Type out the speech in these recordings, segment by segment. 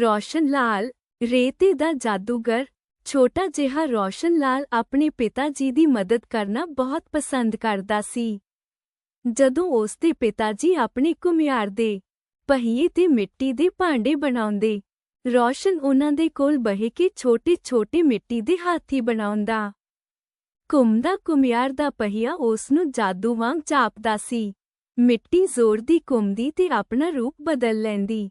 ਰੋਸ਼ਨ ਲਾਲ, ਰੇਤੇ ਦਾ ਜਾਦੂਗਰ, ਛੋਟਾ ਜਿਹਾ ਰੋਸ਼ਨ ਲਾਲ ਆਪਣੇ ਪਿਤਾ ਜੀ ਦੀ ਮਦਦ ਕਰਨਾ ਬਹੁਤ ਪਸੰਦ ਕਰਦਾ ਸੀ। ਜਦੋਂ ਉਸ ਦੇ ਪਿਤਾ ਜੀ ਆਪਣੇ ਘੁਮਿਆਰ ਦੇ ਪਹੀਏ ਤੇ ਮਿੱਟੀ ਦੇ ਭਾਂਡੇ ਬਣਾਉਂਦੇ, ਰੋਸ਼ਨ ਉਹਨਾਂ ਦੇ ਕੋਲ ਬਹਿ ਕੇ ਛੋਟੇ-ਛੋਟੇ ਮਿੱਟੀ ਦੇ ਹਾਥੀ ਬਣਾਉਂਦਾ। ਘੁੰਮਦਾ ਘੁਮਿਆਰ ਦਾ ਪਹੀਆ ਉਸ ਨੂੰ ਜਾਦੂ ਵਾਂਗ ਚਾਪਦਾ ਸੀ। ਮਿੱਟੀ ਜ਼ੋਰ ਦੀ ਘੁੰਮਦੀ ਤੇ ਆਪਣਾ ਰੂਪ ਬਦਲ ਲੈਂਦੀ।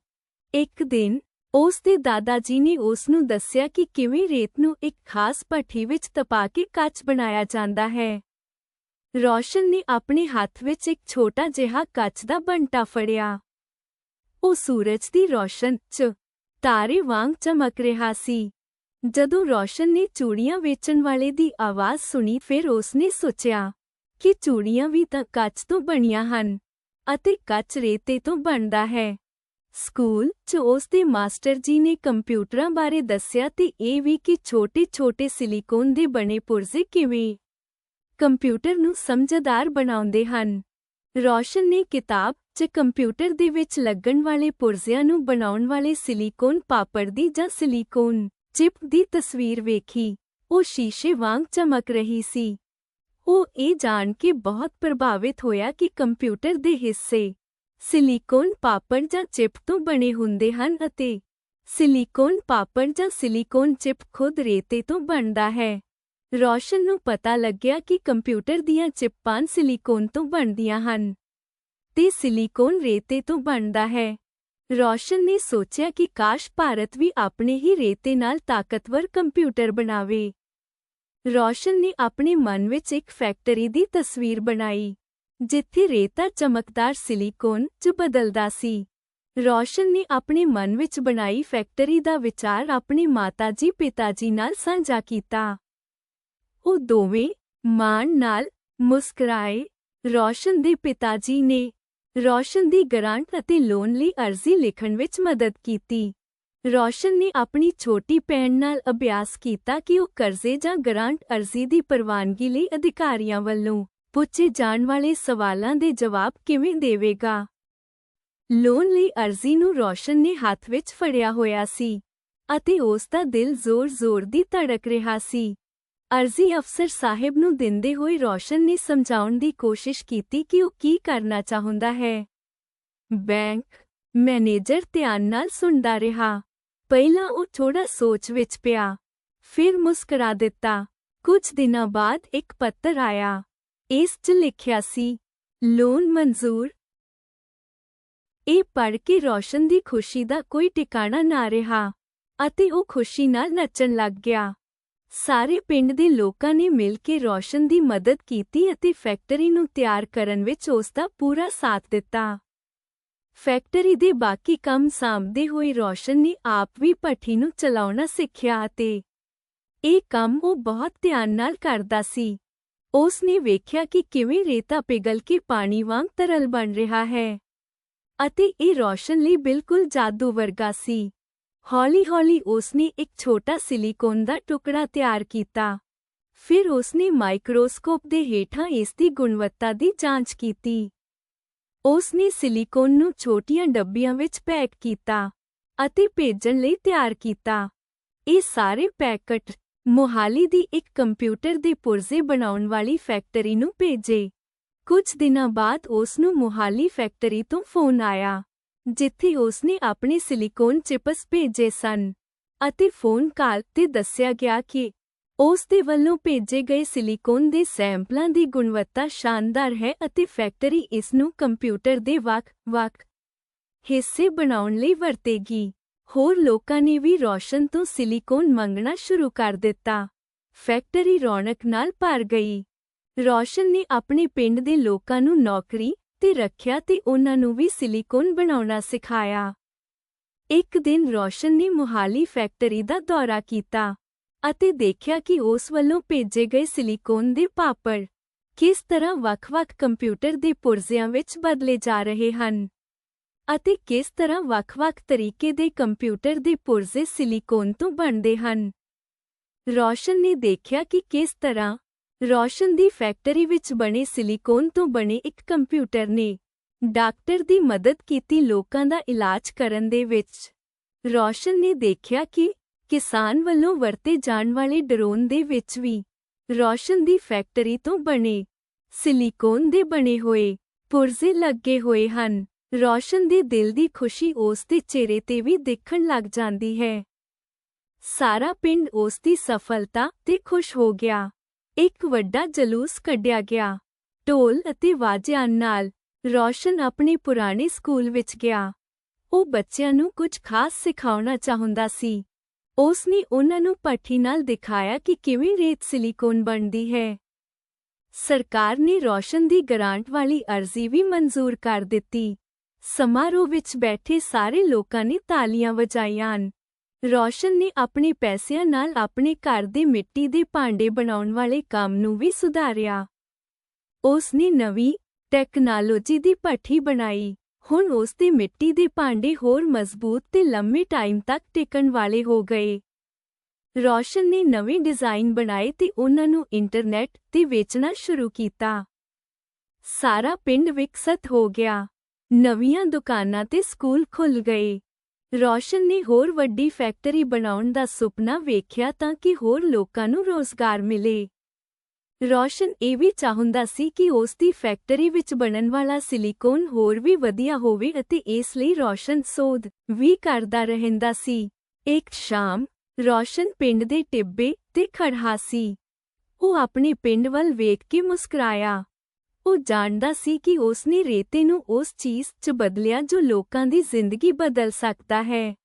ਇੱਕ ਦਿਨ ਉਸ ਦੇ ਦਾਦਾ ਜੀ ਨੇ ਉਸ ਨੂੰ ਦੱਸਿਆ ਕਿ ਕਿਵੇਂ ਰੇਤ ਨੂੰ ਇੱਕ ਖਾਸ ਭੱਠੀ ਵਿੱਚ ਤਪਾ ਕੇ ਕੱਚ ਬਣਾਇਆ ਜਾਂਦਾ ਹੈ। ਰੌਸ਼ਨ ਨੇ ਆਪਣੇ ਹੱਥ ਵਿੱਚ ਇੱਕ ਛੋਟਾ ਜਿਹਾ ਕੱਚ ਦਾ ਬੰਟਾ ਫੜਿਆ। ਉਹ ਸੂਰਜ ਦੀ ਰੌਸ਼ਨ 'ਚ ਤਾਰੇ ਵਾਂਗ ਚਮਕ ਰਿਹਾ ਸੀ। ਜਦੋਂ ਰੌਸ਼ਨ ਨੇ ਚੂੜੀਆਂ ਵੇਚਣ ਵਾਲੇ ਦੀ ਆਵਾਜ਼ ਸੁਣੀ, ਫਿਰ ਉਸਨੇ ਸੋਚਿਆ ਕਿ ਚੂੜੀਆਂ ਵੀ ਤਾਂ ਕੱਚ ਤੋਂ ਬਣੀਆਂ ਹਨ ਅਤੇ ਕੱਚ ਰੇਤੇ ਤੋਂ ਬਣਦਾ ਹੈ। ਸਕੂਲ 'ਚ ਉਸ ਦੇ ਮਾਸਟਰ ਜੀ ਨੇ ਕੰਪਿਊਟਰਾਂ ਬਾਰੇ ਦੱਸਿਆ ਤੇ ਇਹ ਵੀ ਕਿ ਛੋਟੇ-ਛੋਟੇ ਸਿਲੀਕੋਨ ਦੇ ਬਣੇ ਪੁਰਜ਼ੇ ਕਿਵੇਂ ਕੰਪਿਊਟਰ ਨੂੰ ਸਮਝਦਾਰ ਬਣਾਉਂਦੇ ਹਨ। ਰੌਸ਼ਨ ਨੇ ਕਿਤਾਬ 'ਚ ਕੰਪਿਊਟਰ ਦੇ ਵਿੱਚ ਲੱਗਣ ਵਾਲੇ ਪੁਰਜ਼ਿਆਂ ਨੂੰ ਬਣਾਉਣ ਵਾਲੇ ਸਿਲੀਕੋਨ ਪਾਪੜ ਦੀ ਜਾਂ ਸਿਲੀਕੋਨ ਚਿਪ ਦੀ ਤਸਵੀਰ ਵੇਖੀ। ਉਹ ਸ਼ੀਸ਼ੇ ਵਾਂਗ ਚਮਕ ਰਹੀ ਸੀ। ਉਹ ਇਹ ਜਾਣ ਕੇ ਬਹੁਤ ਪ੍ਰਭਾਵਿਤ ਹੋਇਆ ਕਿ ਕੰਪਿਊਟਰ ਦੇ ਹਿੱਸੇ ਸਿਲੀਕੋਨ ਪਾਪੜ ਜਾਂ ਚਿਪ ਤੋਂ ਬਣੇ ਹੁੰਦੇ ਹਨ ਅਤੇ ਸਿਲੀਕੋਨ ਪਾਪੜ ਜਾਂ ਸਿਲੀਕੋਨ ਚਿਪ ਖੁਦ ਰੇਤੇ ਤੋਂ ਬਣਦਾ ਹੈ। ਰੋਸ਼ਨ ਨੂੰ ਪਤਾ ਲੱਗਿਆ ਕਿ ਕੰਪਿਊਟਰ ਦੀਆਂ ਚਿੱਪਾਂ ਸਿਲੀਕੋਨ ਤੋਂ ਬਣਦੀਆਂ ਹਨ ਤੇ ਸਿਲੀਕੋਨ ਰੇਤੇ ਤੋਂ ਬਣਦਾ ਹੈ। ਰੋਸ਼ਨ ਨੇ ਸੋਚਿਆ ਕਿ ਕਾਸ਼ ਭਾਰਤ ਵੀ ਆਪਣੇ ਹੀ ਰੇਤੇ ਨਾਲ ਤਾਕਤਵਰ ਕੰਪਿਊਟਰ ਬਣਾਵੇ। ਰੋਸ਼ਨ ਨੇ ਆਪਣੇ ਮਨ ਵਿੱਚ ਇੱਕ ਫੈਕਟਰੀ ਦੀ ਤਸਵੀਰ ਬਣਾਈ। ਜਿੱਥੇ ਰੇਤਾ ਚਮਕਦਾਰ ਸਿਲੀਕੋਨ 'ਚ ਬਦਲਦਾ ਸੀ। ਰੌਸ਼ਨ ਨੇ ਆਪਣੇ ਮਨ ਵਿੱਚ ਬਣਾਈ ਫੈਕਟਰੀ ਦਾ ਵਿਚਾਰ ਆਪਣੇ ਮਾਤਾ ਜੀ ਪਿਤਾ ਜੀ ਨਾਲ ਸਾਂਝਾ ਕੀਤਾ। ਉਹ ਦੋਵੇਂ ਮਾਣ ਨਾਲ ਮੁਸਕਰਾਏ। ਰੌਸ਼ਨ ਦੇ ਪਿਤਾ ਜੀ ਨੇ ਰੌਸ਼ਨ ਦੀ ਗ੍ਰਾਂਟ ਅਤੇ ਲੋਨ ਲਈ ਅਰਜ਼ੀ ਲਿਖਣ ਵਿੱਚ ਮਦਦ ਕੀਤੀ। ਰੌਸ਼ਨ ਨੇ ਆਪਣੀ ਛੋਟੀ ਭੈਣ ਨਾਲ ਅਭਿਆਸ ਕੀਤਾ ਕਿ ਉਹ ਕਰਜ਼ੇ ਜਾਂ ਗ੍ਰਾਂਟ ਅਰਜ਼ੀ ਦੀ ਪ੍ਰਵਾਨਗੀ ਲਈ ਅਧਿਕਾਰੀਆਂ ਵੱਲੋਂ ਪੁੱਛੇ ਜਾਣ ਵਾਲੇ ਸਵਾਲਾਂ ਦੇ ਜਵਾਬ ਕਿਵੇਂ ਦੇਵੇਗਾ? ਲੋਨ ਲਈ ਅਰਜ਼ੀ ਨੂੰ ਰੋਸ਼ਨ ਨੇ ਹੱਥ ਵਿੱਚ ਫੜਿਆ ਹੋਇਆ ਸੀ ਅਤੇ ਉਸ ਦਾ ਦਿਲ ਜ਼ੋਰ-ਜ਼ੋਰ ਦੀ ਧੜਕ ਰਿਹਾ ਸੀ। ਅਰਜ਼ੀ ਅਫਸਰ ਸਾਹਿਬ ਨੂੰ ਦਿੰਦੇ ਹੋਏ ਰੋਸ਼ਨ ਨੇ ਸਮਝਾਉਣ ਦੀ ਕੋਸ਼ਿਸ਼ ਕੀਤੀ ਕਿ ਉਹ ਕੀ ਕਰਨਾ ਚਾਹੁੰਦਾ ਹੈ। ਬੈਂਕ ਮੈਨੇਜਰ ਧਿਆਨ ਨਾਲ ਸੁਣਦਾ ਰਿਹਾ। ਪਹਿਲਾਂ ਉਹ ਥੋੜਾ ਸੋਚ ਵਿੱਚ ਪਿਆ, ਫਿਰ ਮੁਸਕਰਾ ਦਿੱਤਾ। ਕੁਝ ਦਿਨਾਂ ਬਾਅਦ ਇੱਕ ਪੱਤਰ ਆਇਆ। ਇਸ 'ਚ ਲਿਖਿਆ ਸੀ ਲੋਨ ਮਨਜ਼ੂਰ। ਇਹ ਪੜ੍ਹ ਕੇ ਰੌਸ਼ਨ ਦੀ ਖੁਸ਼ੀ ਦਾ ਕੋਈ ਟਿਕਾਣਾ ਨਾ ਰਿਹਾ ਅਤੇ ਉਹ ਖੁਸ਼ੀ ਨਾਲ ਨੱਚਣ ਲੱਗ ਗਿਆ। ਸਾਰੇ ਪਿੰਡ ਦੇ ਲੋਕਾਂ ਨੇ ਮਿਲ ਕੇ ਰੌਸ਼ਨ ਦੀ ਮਦਦ ਕੀਤੀ ਅਤੇ ਫੈਕਟਰੀ ਨੂੰ ਤਿਆਰ ਕਰਨ ਵਿੱਚ ਉਸ ਦਾ ਪੂਰਾ ਸਾਥ ਦਿੱਤਾ। ਫੈਕਟਰੀ ਦੇ ਬਾਕੀ ਕੰਮ ਸਾਂਭਦੇ ਹੋਏ ਰੌਸ਼ਨ ਨੇ ਆਪ ਵੀ ਭੱਠੀ ਨੂੰ ਚਲਾਉਣਾ ਸਿੱਖਿਆ ਅਤੇ ਇਹ ਕੰਮ ਉਹ ਬਹੁਤ ਧਿਆਨ ਨਾਲ ਕਰਦਾ ਸੀ। ਉਸ ਨੇ ਵੇਖਿਆ ਕਿ ਕਿਵੇਂ ਰੇਤਾ ਪਿਘਲ ਕੇ ਪਾਣੀ ਵਾਂਗ ਤਰਲ ਬਣ ਰਿਹਾ ਹੈ। ਅਤੇ ਇਹ ਰੌਸ਼ਨ ਲਈ ਬਿਲਕੁਲ ਜਾਦੂ ਵਰਗਾ ਸੀ। ਹੌਲੀ-ਹੌਲੀ ਉਸਨੇ ਇੱਕ ਛੋਟਾ ਸਿਲੀਕੋਨ ਦਾ ਟੁਕੜਾ ਤਿਆਰ ਕੀਤਾ। ਫਿਰ ਉਸਨੇ ਮਾਈਕਰੋਸਕੋਪ ਦੇ ਹੇਠਾਂ ਇਸ ਦੀ ਗੁਣਵੱਤਾ ਦੀ ਜਾਂਚ ਕੀਤੀ। ਉਸਨੇ ਸਿਲੀਕੋਨ ਨੂੰ ਛੋਟੀਆਂ ਡੱਬੀਆਂ ਵਿੱਚ ਪੈਕ ਕੀਤਾ ਅਤੇ ਭੇਜਣ ਲਈ ਤਿਆਰ ਕੀਤਾ। ਇਹ ਸਾਰੇ ਪੈਕਟ ਮੋਹਾਲੀ ਦੀ ਇੱਕ ਕੰਪਿਊਟਰ ਦੇ ਪੁਰਜ਼ੇ ਬਣਾਉਣ ਵਾਲੀ ਫੈਕਟਰੀ ਨੂੰ ਭੇਜੇ। ਕੁਝ ਦਿਨਾਂ ਬਾਅਦ ਉਸ ਨੂੰ ਮੋਹਾਲੀ ਫੈਕਟਰੀ ਤੋਂ ਫੋਨ ਆਇਆ, ਜਿੱਥੇ ਉਸਨੇ ਆਪਣੇ ਸਿਲੀਕੋਨ ਚਿਪਸ ਭੇਜੇ ਸਨ ਅਤੇ ਫੋਨ ਕਾਲ ਤੇ ਦੱਸਿਆ ਗਿਆ ਕਿ ਉਸ ਦੇ ਵੱਲੋਂ ਭੇਜੇ ਗਏ ਸਿਲੀਕੋਨ ਦੇ ਸੈਂਪਲਾਂ ਦੀ ਗੁਣਵੱਤਾ ਸ਼ਾਨਦਾਰ ਹੈ ਅਤੇ ਫੈਕਟਰੀ ਇਸ ਨੂੰ ਕੰਪਿਊਟਰ ਦੇ ਵੱਖ-ਵੱਖ ਹਿੱਸੇ ਬਣਾਉਣ ਲਈ ਵਰਤੇਗੀ। ਹੋਰ ਲੋਕਾਂ ਨੇ ਵੀ ਰੌਸ਼ਨ ਤੋਂ ਸਿਲੀਕੋਨ ਮੰਗਣਾ ਸ਼ੁਰੂ ਕਰ ਦਿੱਤਾ। ਫੈਕਟਰੀ ਰੌਣਕ ਨਾਲ ਭਰ ਗਈ। ਰੌਸ਼ਨ ਨੇ ਆਪਣੇ ਪਿੰਡ ਦੇ ਲੋਕਾਂ ਨੂੰ ਨੌਕਰੀ ਤੇ ਰੱਖਿਆ ਤੇ ਉਹਨਾਂ ਨੂੰ ਵੀ ਸਿਲੀਕੋਨ ਬਣਾਉਣਾ ਸਿਖਾਇਆ। ਇੱਕ ਦਿਨ ਰੌਸ਼ਨ ਨੇ ਮੁਹਾਲੀ ਫੈਕਟਰੀ ਦਾ ਦੌਰਾ ਕੀਤਾ ਅਤੇ ਦੇਖਿਆ ਕਿ ਉਸ ਵੱਲੋਂ ਭੇਜੇ ਗਏ ਸਿਲੀਕੋਨ ਦੇ ਪਾਪੜ ਕਿਸ ਤਰ੍ਹਾਂ ਵੱਖ-ਵੱਖ ਕੰਪਿਊਟਰ ਦੇ ਪੁਰਜ਼ਿਆਂ ਵਿੱਚ ਬਦਲੇ ਜਾ ਰਹੇ ਹਨ। ਅਤੇ ਕਿਸ ਤਰ੍ਹਾਂ ਵੱਖ-ਵੱਖ ਤਰੀਕੇ ਦੇ ਕੰਪਿਊਟਰ ਦੇ ਪੁਰਜ਼ੇ ਸਿਲੀਕੋਨ ਤੋਂ ਬਣਦੇ ਹਨ। ਰੌਸ਼ਨ ਨੇ ਦੇਖਿਆ ਕਿ ਕਿਸ ਤਰ੍ਹਾਂ ਰੌਸ਼ਨ ਦੀ ਫੈਕਟਰੀ ਵਿੱਚ ਬਣੇ ਸਿਲੀਕੋਨ ਤੋਂ ਬਣੇ ਇੱਕ ਕੰਪਿਊਟਰ ਨੇ ਡਾਕਟਰ ਦੀ ਮਦਦ ਕੀਤੀ ਲੋਕਾਂ ਦਾ ਇਲਾਜ ਕਰਨ ਦੇ ਵਿੱਚ। ਰੌਸ਼ਨ ਨੇ ਦੇਖਿਆ ਕਿ ਕਿਸਾਨ ਵੱਲੋਂ ਵਰਤੇ ਜਾਣ ਵਾਲੇ ਡਰੋਨ ਦੇ ਵਿੱਚ ਵੀ ਰੌਸ਼ਨ ਦੀ ਫੈਕਟਰੀ ਤੋਂ ਬਣੇ ਸਿਲੀਕੋਨ ਦੇ ਬਣੇ ਹੋਏ ਪੁਰਜ਼ੇ ਲੱਗੇ ਹੋਏ ਹਨ। ਰੌਸ਼ਨ ਦੇ ਦਿਲ ਦੀ ਖੁਸ਼ੀ ਉਸ ਦੇ ਚਿਹਰੇ ਤੇ ਵੀ ਦੇਖਣ ਲੱਗ ਜਾਂਦੀ ਹੈ। ਸਾਰਾ ਪਿੰਡ ਉਸ ਦੀ ਸਫਲਤਾ ਤੇ ਖੁਸ਼ ਹੋ ਗਿਆ। ਇੱਕ ਵੱਡਾ ਜਲੂਸ ਕੱਢਿਆ ਗਿਆ। ਢੋਲ ਅਤੇ ਵਾਜਿਆਂ ਨਾਲ ਰੌਸ਼ਨ ਆਪਣੇ ਪੁਰਾਣੇ ਸਕੂਲ ਵਿੱਚ ਗਿਆ। ਉਹ ਬੱਚਿਆਂ ਨੂੰ ਕੁਝ ਖਾਸ ਸਿਖਾਉਣਾ ਚਾਹੁੰਦਾ ਸੀ। ਉਸ ਨੇ ਉਹਨਾਂ ਨੂੰ ਪੱਠੀ ਨਾਲ ਦਿਖਾਇਆ ਕਿ ਕਿਵੇਂ ਰੇਤ ਸਿਲੀਕੋਨ ਬਣਦੀ ਹੈ। ਸਰਕਾਰ ਨੇ ਰੌਸ਼ਨ ਦੀ ਗ੍ਰਾਂਟ ਵਾਲੀ ਅਰਜ਼ੀ ਵੀ ਮਨਜ਼ੂਰ ਕਰ ਦਿੱਤੀ। ਸਮਾਰੋਹ ਵਿੱਚ ਬੈਠੇ ਸਾਰੇ ਲੋਕਾਂ ਨੇ ਤਾਲੀਆਂ ਵਜਾਈਆਂ ਹਨ। ਰੌਸ਼ਨ ਨੇ ਆਪਣੇ ਪੈਸਿਆਂ ਨਾਲ ਆਪਣੇ ਘਰ ਦੇ ਮਿੱਟੀ ਦੇ ਭਾਂਡੇ ਬਣਾਉਣ ਵਾਲੇ ਕੰਮ ਨੂੰ ਵੀ ਸੁਧਾਰਿਆ। ਉਸ ਨੇ ਨਵੀਂ ਟੈਕਨਾਲੋਜੀ ਦੀ ਭੱਠੀ ਬਣਾਈ। ਹੁਣ ਉਸ ਦੇ ਮਿੱਟੀ ਦੇ ਭਾਂਡੇ ਹੋਰ ਮਜ਼ਬੂਤ ਤੇ ਲੰਮੇ ਟਾਈਮ ਤੱਕ ਟਿਕਣ ਵਾਲੇ ਹੋ ਗਏ। ਰੌਸ਼ਨ ਨੇ ਨਵੇਂ ਡਿਜ਼ਾਈਨ ਬਣਾਏ ਤੇ ਉਹਨਾਂ ਨੂੰ ਇੰਟਰਨੈਟ ਤੇ ਵੇਚਣਾ ਸ਼ੁਰੂ ਕੀਤਾ। ਸਾਰਾ ਪਿੰਡ ਵਿਕਸਤ ਹੋ ਗਿਆ। ਨਵੀਆਂ ਦੁਕਾਨਾਂ ਤੇ ਸਕੂਲ ਖੁੱਲ ਗਏ। ਰੌਸ਼ਨ ਨੇ ਹੋਰ ਵੱਡੀ ਫੈਕਟਰੀ ਬਣਾਉਣ ਦਾ ਸੁਪਨਾ ਵੇਖਿਆ ਤਾਂ ਕਿ ਹੋਰ ਲੋਕਾਂ ਨੂੰ ਰੋਜ਼ਗਾਰ ਮਿਲੇ। ਰੌਸ਼ਨ ਇਹ ਵੀ ਚਾਹੁੰਦਾ ਸੀ ਕਿ ਉਸ ਦੀ ਫੈਕਟਰੀ ਵਿੱਚ ਬਣਨ ਵਾਲਾ ਸਿਲੀਕੋਨ ਹੋਰ ਵੀ ਵਧੀਆ ਹੋਵੇ ਅਤੇ ਇਸ ਲਈ ਰੌਸ਼ਨ ਸੋਧ ਵੀ ਕਰਦਾ ਰਹਿੰਦਾ ਸੀ। ਇੱਕ ਸ਼ਾਮ, ਰੌਸ਼ਨ ਪਿੰਡ ਦੇ ਟਿੱਬੇ ਤੇ ਖੜਾ ਸੀ। ਉਹ ਆਪਣੇ ਪਿੰਡ ਵੱਲ ਵੇਖ ਕੇ ਮੁਸਕਰਾਇਆ। ਉਹ ਜਾਣਦਾ ਸੀ ਕਿ ਉਸ ਨੇ ਰੇਤੇ ਨੂੰ ਉਸ ਚੀਜ਼ 'ਚ ਬਦਲਿਆ ਜੋ ਲੋਕਾਂ ਦੀ ਜ਼ਿੰਦਗੀ ਬਦਲ ਸਕਦਾ ਹੈ।